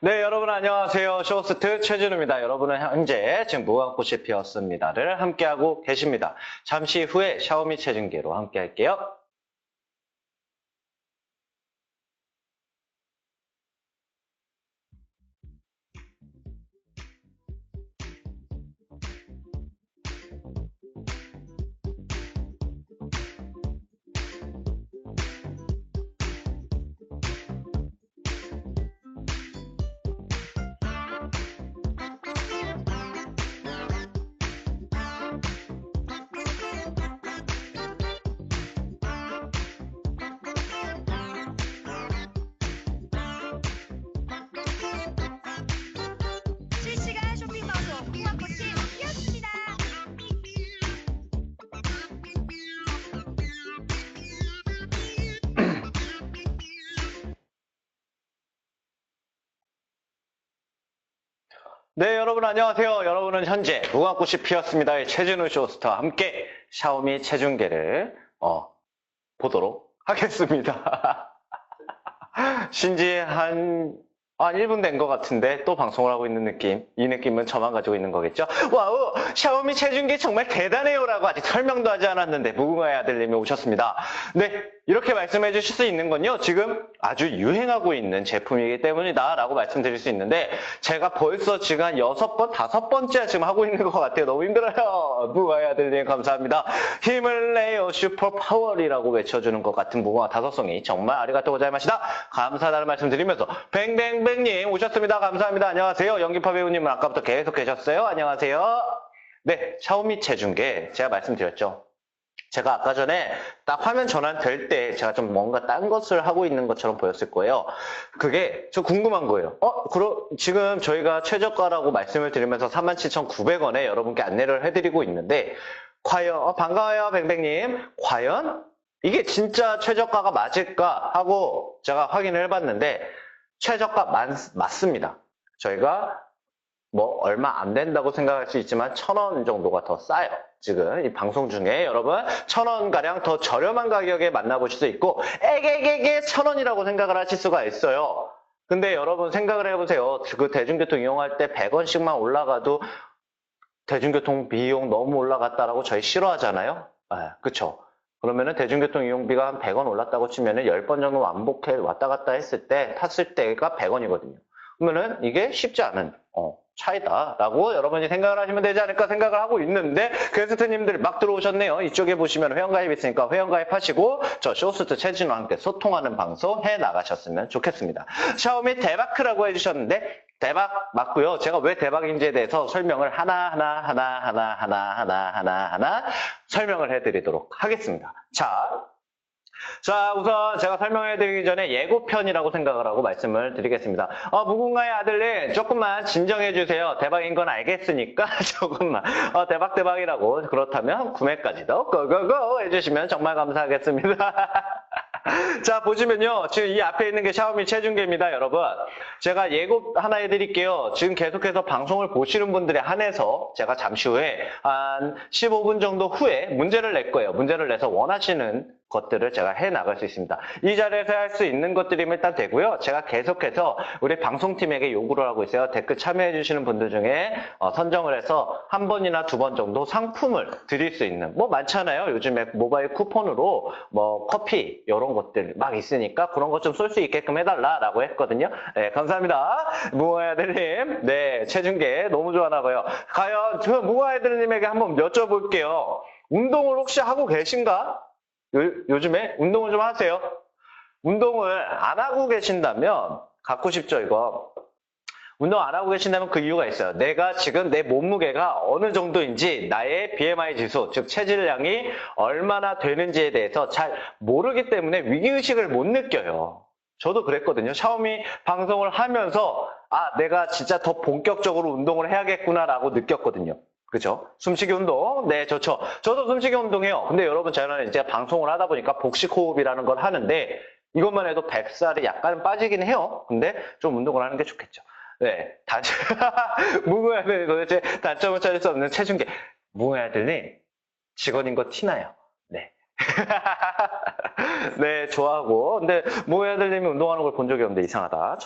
네, 여러분 안녕하세요. 쇼호스트 최준우입니다. 여러분은 현재 지금 무궁꽃이 피었습니다를 함께하고 계십니다. 잠시 후에 샤오미 체중계로 함께 할게요. 네, 여러분 안녕하세요. 여러분은 현재 무궁꽃이 피었습니다의 최준우 쇼호스트와 함께 샤오미 체중계를 어, 보도록 하겠습니다. 신지 한, 한 1분 된 것 같은데 또 방송을 하고 있는 느낌. 이 느낌은 저만 가지고 있는 거겠죠? 와우! 샤오미 체중계 정말 대단해요! 라고 아직 설명도 하지 않았는데 무궁화의 아들님이 오셨습니다. 네, 이렇게 말씀해 주실 수 있는 건요. 지금 아주 유행하고 있는 제품이기 때문이다 라고 말씀드릴 수 있는데 제가 벌써 지금 한 여섯 번, 다섯 번째 지금 하고 있는 것 같아요. 너무 힘들어요. 무궁화의 아들님 감사합니다. 힘을 내요 슈퍼 파워리라고 외쳐주는 것 같은 무궁화 다섯송이 정말 아리가또 고자이마시다. 감사하다는 말씀 드리면서 뱅뱅뱅 님 오셨습니다. 감사합니다. 안녕하세요. 연기파 배우님은 아까부터 계속 계셨어요. 안녕하세요. 네, 샤오미 체중계 제가 말씀드렸죠. 제가 아까 전에 딱 화면 전환 될 때 제가 좀 뭔가 딴 것을 하고 있는 것처럼 보였을 거예요. 그게 저 궁금한 거예요. 어, 그럼 지금 저희가 최저가라고 말씀을 드리면서 37,900원에 여러분께 안내를 해드리고 있는데 과연 어, 반가워요, 뱅뱅님. 과연 이게 진짜 최저가가 맞을까 하고 제가 확인을 해봤는데 최저가 맞, 맞습니다. 저희가 뭐 얼마 안 된다고 생각할 수 있지만 천 원 정도가 더 싸요. 지금 이 방송 중에 여러분 천 원 가량 더 저렴한 가격에 만나보실 수 있고 에게게게 천 원이라고 생각을 하실 수가 있어요. 근데 여러분 생각을 해보세요. 그 대중교통 이용할 때 100원씩만 올라가도 대중교통 비용 너무 올라갔다라고 저희 싫어하잖아요. 네, 그쵸? 그러면은 대중교통 이용비가 한 100원 올랐다고 치면은 10번 정도 완복해 왔다 갔다 했을 때 탔을 때가 100원이거든요. 그러면은 이게 쉽지 않은 어, 차이다라고 여러분이 생각을 하시면 되지 않을까 생각을 하고 있는데 게스트님들 막 들어오셨네요. 이쪽에 보시면 회원가입 있으니까 회원가입 하시고 저 쇼스트 최진우와 함께 소통하는 방송 해 나가셨으면 좋겠습니다. 샤오미 대바크라고 해주셨는데 대박 맞고요. 제가 왜 대박인지에 대해서 설명을 하나하나 하나 하나 하나 하나 하나 하나 설명을 해드리도록 하겠습니다. 자, 자, 우선 제가 설명해드리기 전에 예고편이라고 생각을 하고 말씀을 드리겠습니다. 어, 무궁화의 아들님, 조금만 진정해주세요. 대박인 건 알겠으니까, 조금만. 어, 대박, 대박이라고. 그렇다면 구매까지도 고고고 해주시면 정말 감사하겠습니다. 자, 보시면요. 지금 이 앞에 있는 게 샤오미 체중계입니다, 여러분. 제가 예고 하나 해드릴게요. 지금 계속해서 방송을 보시는 분들에 한해서 제가 잠시 후에 한 15분 정도 후에 문제를 낼 거예요. 문제를 내서 원하시는 것들을 제가 해 나갈 수 있습니다. 이 자리에서 할 수 있는 것들이면 일단 되고요. 제가 계속해서 우리 방송팀에게 요구를 하고 있어요. 댓글 참여해 주시는 분들 중에 어, 선정을 해서 한 번이나 두 번 정도 상품을 드릴 수 있는 뭐 많잖아요. 요즘에 모바일 쿠폰으로 뭐 커피 이런 것들 막 있으니까 그런 것 좀 쏠 수 있게끔 해달라라고 했거든요. 네, 감사합니다. 무화야들님, 네 체중계 너무 좋아하나 봐요. 과연 저 무화야들님에게 한번 여쭤볼게요. 운동을 혹시 하고 계신가? 요, 즘에 운동을 좀 하세요. 운동을 안 하고 계신다면 갖고 싶죠, 이거. 운동 안 하고 계신다면 그 이유가 있어요. 내가 지금 내 몸무게가 어느 정도인지 나의 BMI 지수, 즉 체질량이 얼마나 되는지에 대해서 잘 모르기 때문에 위기의식을 못 느껴요. 저도 그랬거든요. 샤오미 방송을 하면서 아, 내가 진짜 더 본격적으로 운동을 해야겠구나라고 느꼈거든요. 그죠? 숨쉬기 운동. 네, 좋죠. 저도 숨쉬기 운동해요. 근데 여러분, 저는 이제 방송을 하다 보니까 복식 호흡이라는 걸 하는데, 이것만 해도 뱃살이 약간 빠지긴 해요. 근데 좀 운동을 하는 게 좋겠죠. 네, 단, 무궁화들 도대체 단점을 찾을 수 없는 체중계. 무궁화들이 직원인 거 티나요. 네. 네, 좋아하고. 근데 무궁화들님이 운동하는 걸 본 적이 없는데 이상하다.